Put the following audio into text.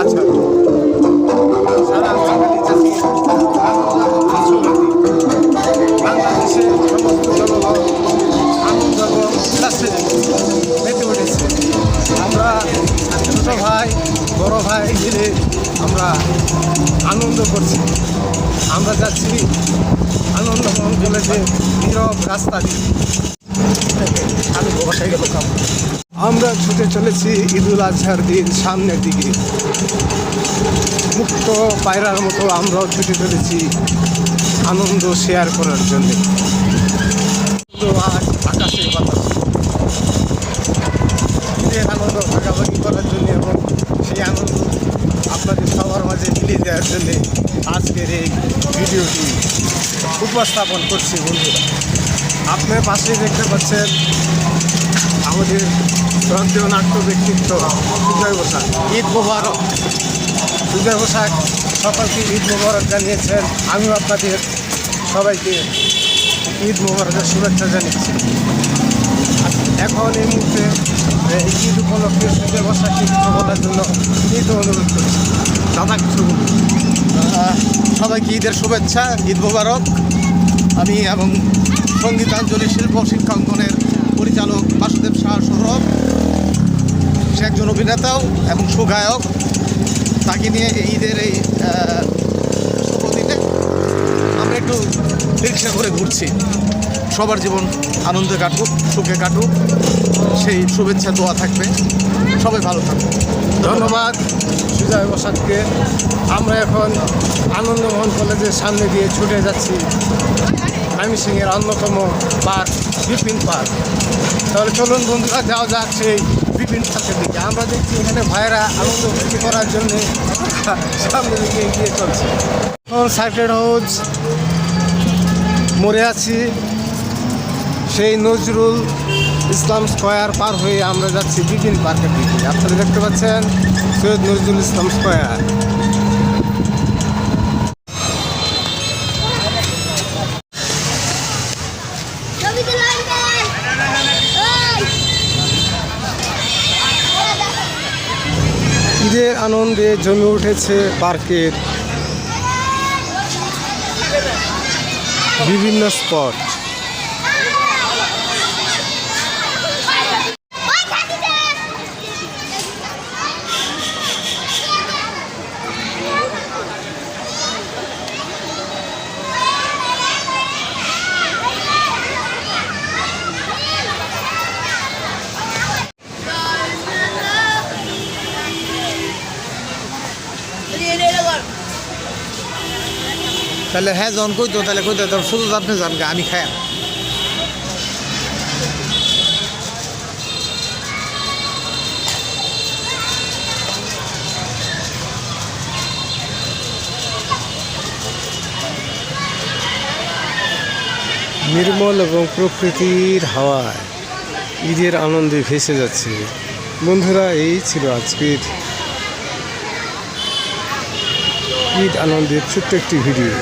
আচ্ছা। আনন্দ মেতে আমরা ছোট ভাই বড় ভাই মিলে আমরা আনন্দ করছি। আমরা যাচ্ছি আনন্দমোহন কলেজে নীরব রাস্তা দিয়ে। আমি বসাই গেল আমরা ছুটে চলেছি ঈদুল আজহার দিন সামনের দিকে। মুক্ত পায়রার মতো আমরাও ছুটে চলেছি আনন্দ শেয়ার করার জন্য। আজ আকাশে বাতাস। আনন্দ ভাগাভাগি করার জন্য এবং সেই আনন্দ আপনাদের সবার মাঝে মিলিয়ে দেওয়ার জন্য আজকের এই ভিডিওটি উপস্থাপন করছি বন্ধুরা। আপনার পাশে দেখতে পাচ্ছেন আমাদের শ্রদ্ধেয় নাট্য ব্যক্তিত্ব সুজয় বসাক ঈদ মোবারক। সুজয় বসাক সকলকে ঈদ মোবারক জানিয়েছেন। আমিও আপনাদের সবাইকে ঈদ মোবারকের শুভেচ্ছা জানিয়েছি। এখন এই মুহূর্তে এই ঈদ উপলক্ষে সুজয় বসাককে কিছু বলার জন্য ঈদ অনুরোধ করছি। দাদা কিছু সবাইকে ঈদের শুভেচ্ছা ঈদ মোবারক। আমি এবং সঙ্গীতাঞ্জলি শিল্প শিক্ষাঙ্গনের পরিচালক বাসুদেব শাহ সৌরভ সে একজন অভিনেতাও এবং সুগায়ক। তাকে নিয়ে ঈদের এই আহ, শুভ আমরা একটু রিক্সা করে ঘুরছি। সবার জীবন আনন্দে কাটুক সুখে কাটুক। সেই শুভেচ্ছা দোয়া থাকবে। সবাই ভালো থাকবে ধন্যবাদ সুজয় বসাককে। আমরা এখন আনন্দমোহন কলেজের সামনে দিয়ে ছুটে যাচ্ছি। সিংয়ের অন্যতম পার্ক। বিপিন পার্ক তাহলে চলুন বন্ধুরা, যাওয়া যাক সেই বিপিন পার্কের দিকে। আমরা দেখছি এখানে ভাইয়েরা আনন্দ ফুর্তি করার জন্য সামনে দিকে এগিয়ে চলছে। এখন সাইফেড হাউস, মরে আছি। সেই নজরুল ইসলাম স্কোয়ার পার হয়ে আমরা যাচ্ছি বিপিন পার্কের দিকে। আপনারা দেখতে পাচ্ছেন সৈয়দ নজরুল ইসলাম স্কোয়ার। ঈদের আনন্দে জমে উঠেছে পার্কের বিভিন্ন স্পট। তাহলে হ্যাঁ যখন কইতো, তাহলে কইতো তো শুধু আপনি জানকে আমি খাই নির্মল এবং প্রকৃতির হাওয়ায় ঈদের আনন্দে ভেসে যাচ্ছে। বন্ধুরা, এই ছিল আজকের ঈদ আনন্দের ছোট্ট একটি ভিডিও।